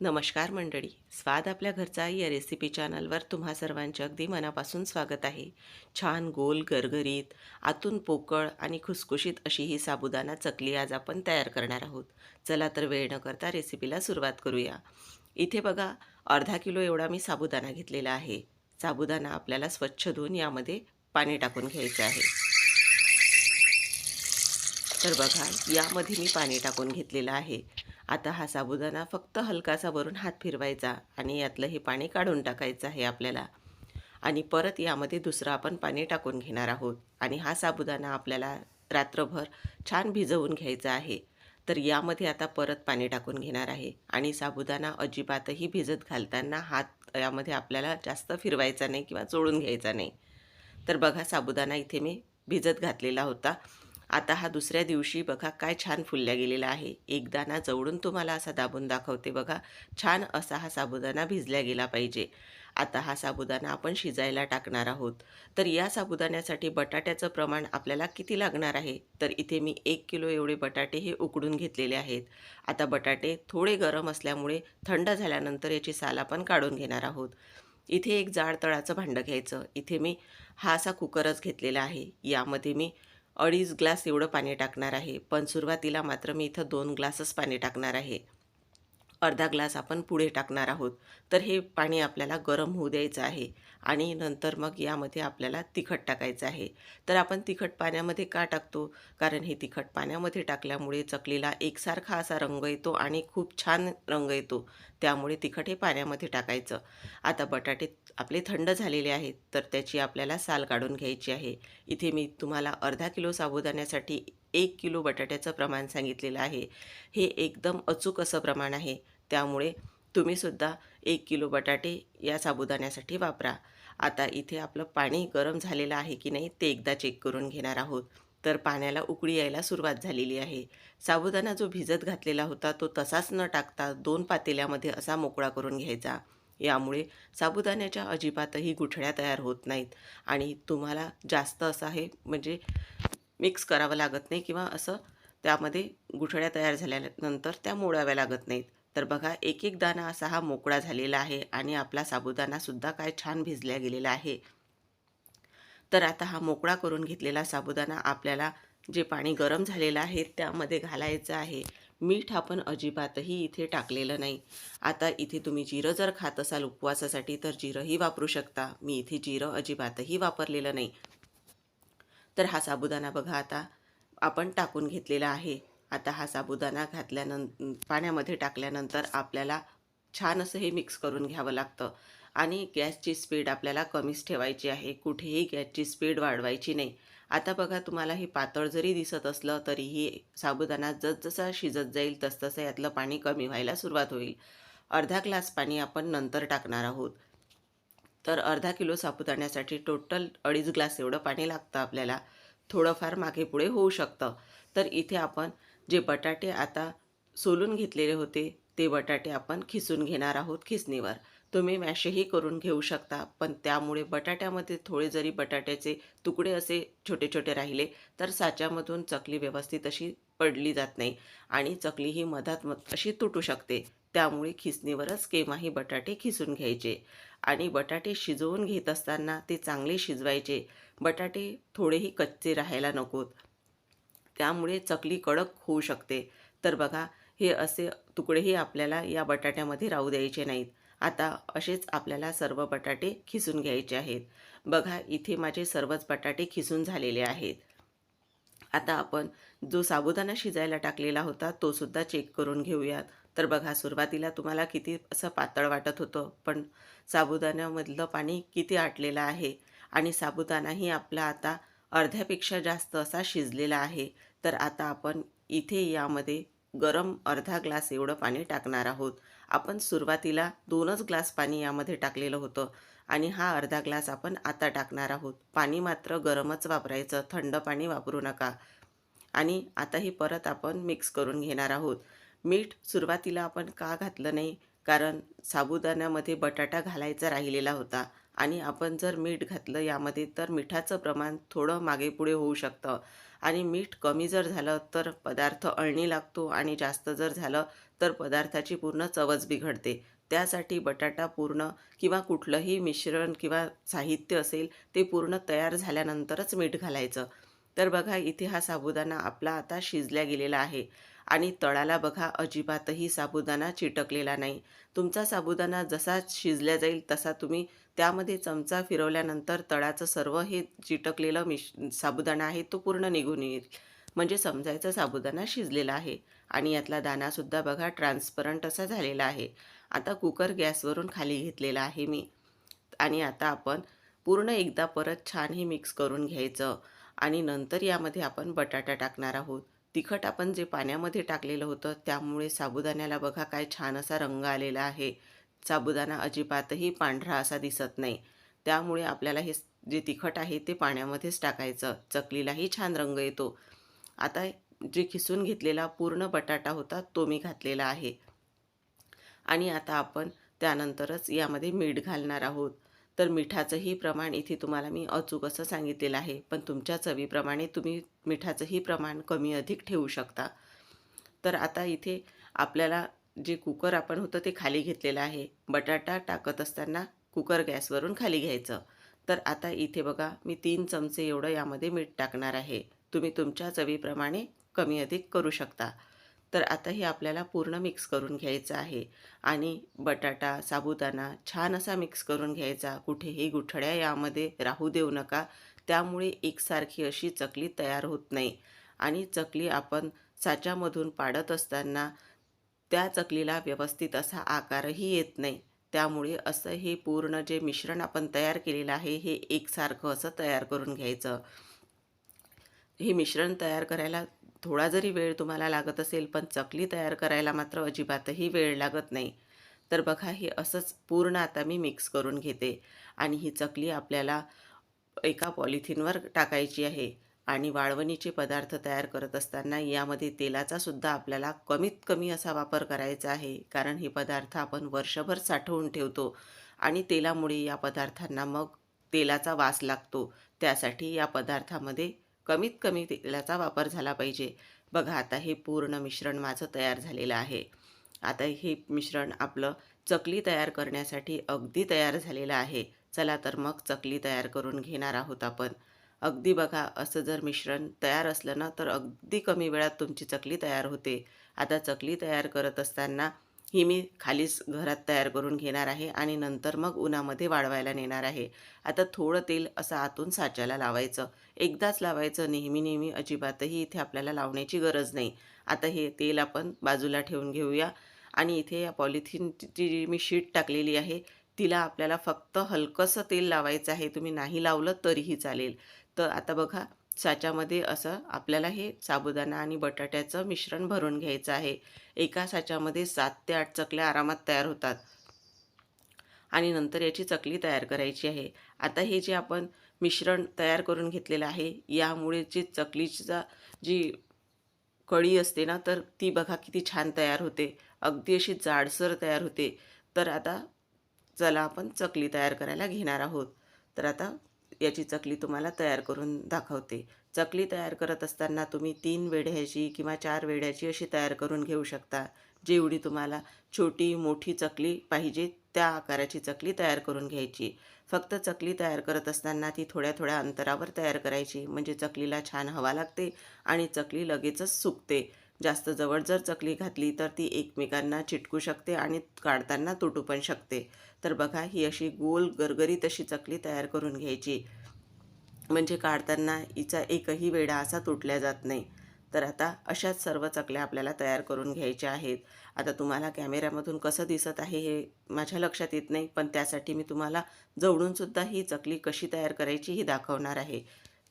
नमस्कार मंडळी स्वाद आपल्या घरचा या रेसिपी चॅनलवर तुम्हा सर्वांचे अगदी मनापासून स्वागत आहे. छान गोल गरगरीत आतून पोकळ आणि खुसखुशीत अशी ही साबुदाणा चकली आज आपण तयार करणार आहोत. चला तर वेळ न करता रेसिपीला सुरुवात करूया. इथे बघा अर्धा किलो एवढा मी साबुदाणा घेतलेला आहे. साबुदाणा आपल्याला स्वच्छ धुवून यामध्ये पाणी टाकून घ्यायचं आहे. तर बघा यामध्ये मी पाणी टाकून घेतलेलं आहे. आता हा साबुदाणा फक्त हलकासा भरून हात फिरवायचा आणि यातलं हे पाणी काढून टाकायचं आहे आपल्याला. आणि परत यामध्ये दुसरं आपण पाणी टाकून घेणार आहोत. आणि हा साबुदाणा आपल्याला रात्रभर छान भिजवून घ्यायचा आहे. तर यामध्ये आता परत पाणी टाकून घेणार आहे. आणि साबुदाणा अजिबातही भिजत घालताना हात यामध्ये आपल्याला जास्त फिरवायचा नाही किंवा चोळून घ्यायचा नाही. तर बघा साबुदाणा इथे मी भिजत घातलेला होता. आता हा दुसऱ्या दिवशी बघा काय छान फुलल्या गेलेला आहे. एकदाना जवळून तुम्हाला असा दाबून दाखवते बघा. छान असा हा साबुदाणा भिजल्या गेला पाहिजे. आता हा साबुदाणा आपण शिजायला टाकणार आहोत. तर या साबुदाण्यासाठी बटाट्याचं प्रमाण आपल्याला किती लागणार आहे? तर इथे मी एक किलो एवढे बटाटे हे उकडून घेतलेले आहेत. आता बटाटे थोडे गरम असल्यामुळे थंड झाल्यानंतर याची साल आपण काढून घेणार आहोत. इथे एक जाड तळाचं भांडं घ्यायचं. इथे मी हा असा कुकरच घेतलेला आहे. यामध्ये मी अडीच ग्लास एवढं पाणी टाकणार आहे. पण सुरुवातीला मात्र मी इथं दोन ग्लासच पाणी टाकणार आहे. अर्धा ग्लास आपण पुढे टाकणार आहोत. तर हे पाणी आपल्याला गरम होऊ द्यायचं आहे. आणि नंतर मग यामध्ये आपल्याला तिखट टाकायचं आहे. तर आपण तिखट पाण्यामध्ये का टाकतो? कारण हे तिखट पाण्यामध्ये टाकल्यामुळे चकलीला एकसारखा असा रंग येतो आणि खूप छान रंग येतो. त्यामुळे तिखट हे पाण्यामध्ये टाकायचं. आता बटाटे आपले थंड झालेले आहेत तर त्याची आपल्याला साल काढून घ्यायची आहे. इथे मी तुम्हाला अर्धा किलो साबुदाण्यासाठी एक किलो बटाट्याचं प्रमाण सांगितलेलं आहे. हे एकदम अचूक असं प्रमाण आहे. त्यामुळे तुम्हीसुद्धा एक किलो बटाटे या साबुदाण्यासाठी वापरा. आता इथे आपलं पाणी गरम झालेलं आहे की नाही ते एकदा चेक करून घेणार आहोत. तर पाण्याला उकळी यायला सुरुवात झालेली आहे. साबुदाणा जो भिजत घातलेला होता तो तसाच न टाकता दोन पातेल्यामध्ये असा मोकळा करून घ्यायचा. यामुळे साबुदाण्याच्या अजिबातही गुठळ्या तयार होत नाहीत. आणि तुम्हाला जास्त असं आहे म्हणजे मिक्स करावं लागत नाही किंवा असं त्यामध्ये गुठळ्या तयार झाल्यानंतर त्या मोडाव्या लागत नाहीत. तर बघा एक एक दाणा असा हा मोकळा झालेला आहे आणि आपला साबुदाणासुद्धा काय छान भिजल्या गेलेला आहे. तर आता हा मोकळा करून घेतलेला साबुदाणा आपल्याला जे पाणी गरम झालेलं आहे त्यामध्ये घालायचं आहे. मीठ आपण अजिबातही इथे टाकलेलं नाही. आता इथे तुम्ही जिरं जर खात असाल उपवासासाठी तर जिरंही वापरू शकता. मी इथे जिरं अजिबातही वापरलेलं नाही. तर हा साबुदाणा बघा आता आपण टाकून घेतलेला आहे. आता हा साबुदाणा घातल्यानं पाण्यामध्ये टाकल्यानंतर आपल्याला छान असं हे मिक्स करून घ्यावं लागतं. आणि गॅसची स्पीड आपल्याला कमीच ठेवायची आहे. कुठेही गॅसची स्पीड वाढवायची नाही. आता बघा तुम्हाला हे पातळ जरी दिसत असलं तरीही साबुदाणा जसजसा शिजत जाईल तसतसं यातलं पाणी कमी व्हायला सुरुवात होईल. अर्धा ग्लास पाणी आपण नंतर टाकणार आहोत. तर अर्धा किलो साबुदाण्यासाठी टोटल अडीच ग्लास एवढं पाणी लागतं आपल्याला. थोडंफार मागे पुढे होऊ शकतं. तर इथे आपण जे बटाटे आता सोलून घेतलेले होते ते बटाटे आपण खिसून घेणार आहोत खिसणीवर. तुम्ही मॅशही करून घेऊ शकता पण त्यामुळे बटाट्यामध्ये थोडे जरी बटाट्याचे तुकडे असे छोटे छोटे राहिले तर साच्यामधून चकली व्यवस्थित अशी पडली जात नाही आणि चकली ही मधात मध अशी तुटू शकते. त्यामुळे खिसणीवरच केव्हाही बटाटे खिसून घ्यायचे आणि बटाटे शिजवून घेत असताना ते चांगले शिजवायचे. बटाटे थोडेही कच्चे राहायला नकोत. त्यामुळे चकली कडक होऊ शकते. तर बघा हे असे तुकडेही आपल्याला या बटाट्यामध्ये राहू द्यायचे नाहीत. आता असेच आपल्याला सर्व बटाटे खिसून घ्यायचे आहेत. बघा इथे माझे सर्वच बटाटे खिसून झालेले आहेत. आता आपण जो साबुदाणा शिजायला टाकलेला होता तो सुद्धा चेक करून घेऊयात. तर बघा सुरुवातीला तुम्हाला किती असं पातळ वाटत होतं पण साबुदाण्यामधलं पाणी किती आटलेलं आहे. आणि साबुदाणाही आपला आता अर्ध्यापेक्षा जास्त असा शिजलेला आहे. तर आता आपण इथे यामध्ये गरम अर्धा ग्लास एवढं पाणी टाकणार आहोत. आपण सुरुवातीला दोनच ग्लास पाणी यामध्ये टाकलेलं होतं आणि हा अर्धा ग्लास आपण आता टाकणार आहोत. पाणी मात्र गरमच वापरायचं थंड पाणी वापरू नका. आणि आता हे परत आपण मिक्स करून घेणार आहोत. मीठ सुरुवातीला आपण का घातलं नाही? कारण साबुदाण्यामध्ये बटाटा घालायचा राहिलेला होता. आणि आपण जर मीठ घातलं यामध्ये तर मिठाचं प्रमाण थोडं मागे पुढे होऊ शकतं. आणि मीठ कमी जर झालं तर पदार्थ अळणी लागतो आणि जास्त जर झालं तर पदार्थाची पूर्ण चवच बिघडते. त्यासाठी बटाटा पूर्ण किंवा कुठलंही मिश्रण किंवा साहित्य असेल ते पूर्ण तयार झाल्यानंतरच मीठ घालायचं. तर बघा इथे हा साबुदाणा आपला आता शिजल्या गेलेला आहे. आणि तळाला बघा अजिबातही साबुदाणा चिटकलेला नाही. तुमचा साबुदाणा जसा शिजल्या जाईल तसा तुम्ही त्यामध्ये चमचा फिरवल्यानंतर तळाचं सर्व हे चिटकलेलं मिश साबुदाणा आहे तो पूर्ण निघून येईल. म्हणजे समजायचं साबुदाणा शिजलेला आहे. आणि यातला दाणासुद्धा बघा ट्रान्सपरंट असा झालेला आहे. आता कुकर गॅसवरून खाली घेतलेला आहे मी. आणि आता आपण पूर्ण एकदा परत छान हे मिक्स करून घ्यायचं. आणि नंतर यामध्ये आपण बटाटा टाकणार आहोत. तिखट आपण जे पाण्यामध्ये टाकलेलं होतं त्यामुळे साबुदाण्याला बघा काय छान असा रंग आलेला आहे. साबुदाणा अजिबातही पांढरा असा दिसत नाही. त्यामुळे आपल्याला हे जे तिखट आहे ते पाण्यामध्येच टाकायचं. चकलीलाही छान रंग येतो. आता जे खिसून घेतलेला पूर्ण बटाटा होता तो मी घातलेला आहे. आणि आता आपण त्यानंतरच यामध्ये मीठ घालणार आहोत. तर मिठाचंही प्रमाण इथे तुम्हाला मी अचूक असं सांगितलेलं आहे. पण तुमच्या चवीप्रमाणे तुम्ही मिठाचंही प्रमाण कमी अधिक ठेवू शकता. तर आता इथे आपल्याला जे कुकर आपण होतं ते खाली घेतलेलं आहे. बटाटा टाकत असताना कुकर गॅसवरून खाली घ्यायचं. तर आता इथे बघा मी तीन चमचे एवढं यामध्ये मीठ टाकणार आहे. तुम्ही तुमच्या चवीप्रमाणे कमी अधिक करू शकता. तर आता हे आपल्याला पूर्ण मिक्स करून घ्यायचं आहे. आणि बटाटा साबुदाणा छान असा मिक्स करून घ्यायचा. कुठेही गुठळ्या यामध्ये राहू देऊ नका. त्यामुळे एकसारखी अशी चकली तयार होत नाही. आणि चकली आपण साच्यामधून पाडत असताना त्या चकलीला व्यवस्थित असा आकारही येत नाही. त्यामुळे असं हे पूर्ण जे मिश्रण आपण तयार केलेलं आहे हे एकसारखं असं तयार करून घ्यायचं. हे मिश्रण तयार करायला थोडा जरी वेळ तुम्हाला लागत असेल पण चकली तयार करायला मात्र अजिबातही वेळ लागत नाही. तर बघा हे असंच पूर्ण आता मी मिक्स करून घेते. आणि ही चकली आपल्याला एका पॉलिथिनवर टाकायची आहे. आणि वाळवणीचे पदार्थ तयार करत असताना यामध्ये तेलाचा सुद्धा आपल्याला कमीत कमी असा वापर करायचा आहे. कारण हे पदार्थ आपण वर्षभर साठवून ठेवतो आणि तेलामुळे या पदार्थांना मग तेलाचा वास लागतो. त्यासाठी या पदार्थामध्ये कमीत कमी तेलाचा वापर झाला पाहिजे. बघा आता हे पूर्ण मिश्रण माझं तयार झालेलं आहे. आता हे मिश्रण आपलं चकली तयार करण्यासाठी अगदी तयार झालेलं आहे. चला तर मग चकली तयार करून घेणार आहोत आपण. अगदी बघा असं जर मिश्रण तयार असलं ना तर अगदी कमी वेळात तुमची चकली तयार होते. आता चकली तयार करत असताना ही मी खालीच घरात तयार करून घेणार आहे आणि नंतर मग उन्हामध्ये वाळवायला नेणार आहे. आता थोडं तेल असं आतून साच्याला लावायचं. एकदाच लावायचं नेहमी नेहमी अजिबातही इथे आपल्याला लावण्याची गरज नाही. आता हे तेल आपण बाजूला ठेवून घेऊया आणि इथे या पॉलिथिनची जी मी शीट टाकलेली आहे तिला आपल्याला फक्त हलकंसं तेल लावायचं आहे. तुम्ही नाही लावलं तरीही चालेल. तर आता बघा साच्यामध्ये असं आपल्याला हे साबुदाणा आणि बटाट्याचं मिश्रण भरून घ्यायचं आहे. एका साच्यामध्ये सात ते आठ चकल्या आरामात तयार होतात. आणि नंतर याची चकली तयार करायची आहे. आता हे जे आपण मिश्रण तयार करून घेतलेलं आहे यामुळे जी चकलीचा जी कळी असते ना तर ती बघा किती छान तयार होते. अगदी अशी जाडसर तयार होते. तर आता चला आपण चकली तयार करायला घेणार आहोत. तर आता याची चकली तुम्हाला तयार करून दाखवते. चकली तयार करत असताना तुम्ही तीन वेढ्याची किंवा चार वेढ्याची अशी तयार करून घेऊ शकता जेवढी तुम्हाला छोटी मोठी चकली पाहिजे त्या आकाराची चकली तयार करून घ्यायची. फक्त चकली तयार करत असताना ती थोड्या थोड्या अंतरावर तयार करायची म्हणजे चकलीला छान हवा लागते आणि चकली लगेचच सुकते. जास्त जवळ जर चकली घातली तर ती एकमेकांना चिटकू शकते आणि काढताना तुटू पण शकते. तर बघा ही अशी गोल गरगरीत अशी चकली तयार करून घ्यायची. म्हणजे काढताना हिचा एकही वेडा असा तुटल्या जात नाही. तर आता अशाच सर्व चकल्या आपल्याला तयार करून घ्यायच्या आहेत. आता तुम्हाला कॅमेऱ्यामधून कसं दिसत आहे हे माझ्या लक्षात येत नाही पण त्यासाठी मी तुम्हाला जवळूनसुद्धा ही चकली कशी तयार करायची ही दाखवणार आहे.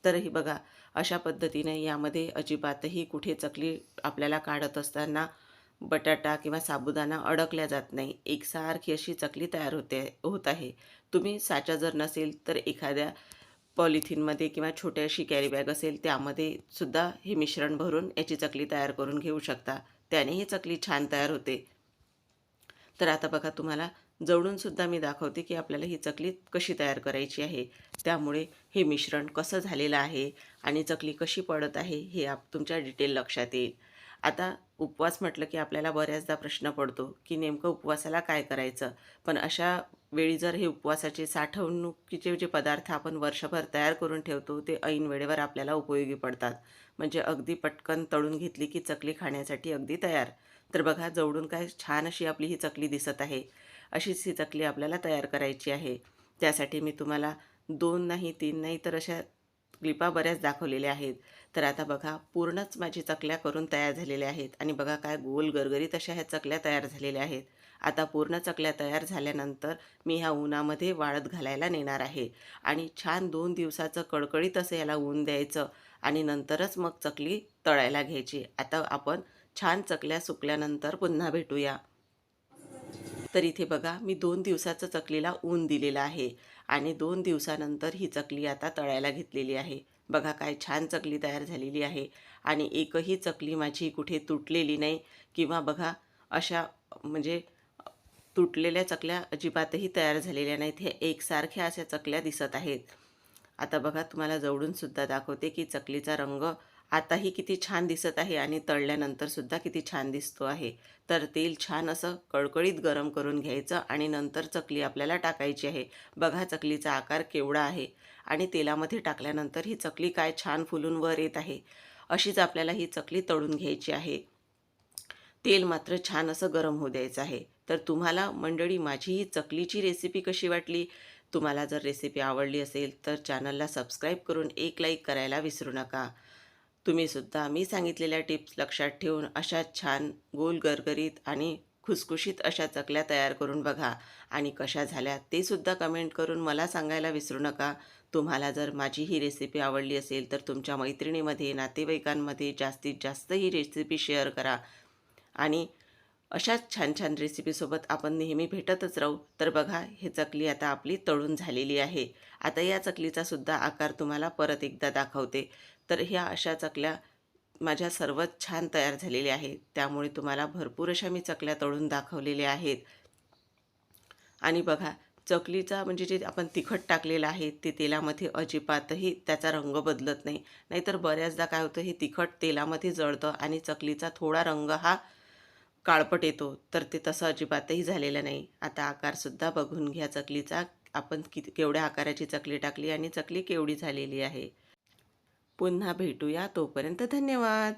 तर ही बघा अशा पद्धतीने यामध्ये अजिबातही कुठे चकली आपल्याला काढत असताना बटाटा किंवा साबुदाणा अडकल्या जात नाही. एकसारखी अशी चकली तयार होते होत आहे. तुम्ही साचा जर नसेल तर एखाद्या पॉलिथिनमध्ये किंवा छोट्याशी कॅरीबॅग असेल त्यामध्ये सुद्धा हे मिश्रण भरून याची चकली तयार करून घेऊ शकता. त्याने ही चकली छान तयार होते. तर आता बघा तुम्हाला जवळूनसुद्धा मी दाखवते की आपल्याला ही चकली कशी तयार करायची आहे. त्यामुळे हे मिश्रण कसं झालेलं आहे आणि चकली कशी पडत आहे हे आप तुमच्या डिटेल लक्षात येईल. आता उपवास म्हटलं की आपल्याला बऱ्याचदा प्रश्न पडतो की नेमकं उपवासाला काय करायचं? पण अशा वेळी जर हे उपवासाचे साठवणुकीचे जे पदार्थ आपण वर्षभर तयार करून ठेवतो ते ऐन वेळेवर आपल्याला उपयोगी पडतात. म्हणजे अगदी पटकन तळून घेतली की चकली खाण्यासाठी अगदी तयार. तर बघा जवळून काय छान अशी आपली ही चकली दिसत आहे. अशीच ही चकली आपल्याला तयार करायची आहे. त्यासाठी मी तुम्हाला दोन नाही तीन नाही तर अशा क्लिपा बऱ्याच दाखवलेल्या आहेत. तर आता बघा पूर्णच माझी चकल्या करून तयार झालेल्या आहेत. आणि बघा काय गोल गरगरीत अशा ह्या चकल्या तयार झालेल्या आहेत. आता पूर्ण चकल्या तयार झाल्यानंतर मी ह्या उन्हामध्ये वाळत घालायला नेणार आहे. आणि छान दोन दिवसाचं कडकडीत असं याला ऊन द्यायचं आणि नंतरच मग चकली तळायला घ्यायची. आता आपण छान चकल्या सुकल्यानंतर पुन्हा भेटूया. तर इथे बघा मी दोन दिवसाचं चकलीला ऊन दिलेलं आहे. आणि दोन दिवसानंतर ही चकली आता तळायला घेतलेली आहे. बघा काय छान चकली तयार झालेली आहे. आणि एकही चकली माझी कुठे तुटलेली नाही किंवा बघा अशा म्हणजे तुटलेल्या चकल्या अजिबातही तयार झालेल्या नाहीत. हे एकसारख्या अशा चकल्या दिसत आहेत. आता बघा तुम्हाला जवळूनसुद्धा दाखवते की चकलीचा रंग आताही किती छान दिसत आहे आणि तळल्यानंतर सुद्धा किती छान दिसतो आहे. तर तेल छान असं कळकळीत गरम करून घ्यायचं आणि नंतर चकली आपल्याला टाकायची आहे. बघा चकलीचा आकार केवढा आहे. आणि तेलामध्ये टाकल्यानंतर ही चकली काय छान फुलून वर येत आहे. अशीच आपल्याला ही चकली तळून घ्यायची आहे. तेल मात्र छान असं गरम होऊ द्यायचं आहे. तर तुम्हाला मंडळी माझी ही चकलीची रेसिपी कशी वाटली? तुम्हाला जर रेसिपी आवडली असेल तर चॅनलला सबस्क्राईब करून एक लाईक करायला विसरू नका. तुम्हीसुद्धा मी सांगितलेल्या टिप्स लक्षात ठेवून अशा छान गोल गरगरीत आणि खुसखुशीत अशा चकल्या तयार करून बघा. आणि कशा झाल्या ते सुद्धा कमेंट करून मला सांगायला विसरू नका. तुम्हाला जर माझी ही रेसिपी आवडली असेल तर तुमच्या मैत्रिणीमध्ये नातेवाईकांमध्ये जास्तीत जास्त ही रेसिपी शेअर करा. आणि अशाच छान छान रेसिपीसोबत आपण नेहमी भेटतच राहू. तर बघा हे चकली आता आपली तळून झालेली आहे. आता या चकलीचा सुद्धा आकार तुम्हाला परत एकदा दाखवते. तर ह्या अशा चकल्या माझ्या सर्वच छान तयार झालेल्या आहेत. त्यामुळे तुम्हाला भरपूर अशा मी चकल्या तळून दाखवलेल्या आहेत. आणि बघा चकलीचा म्हणजे जे आपण तिखट टाकलेलं आहे ते तेलामध्ये अजिबातही त्याचा रंग बदलत नाही. नाहीतर बऱ्याचदा काय होतं हे तिखट तेलामध्ये जळतं आणि चकलीचा थोडा रंग हा काळपट येतो. तर ते तसं अजिबातही झालेलं नाही. आता आकारसुद्धा बघून घ्या चकलीचा. आपण किती केवढ्या आकाराची चकली टाकली आणि चकली केवढी झालेली आहे. पुन्हा भेटूया. तोपर्यंत धन्यवाद.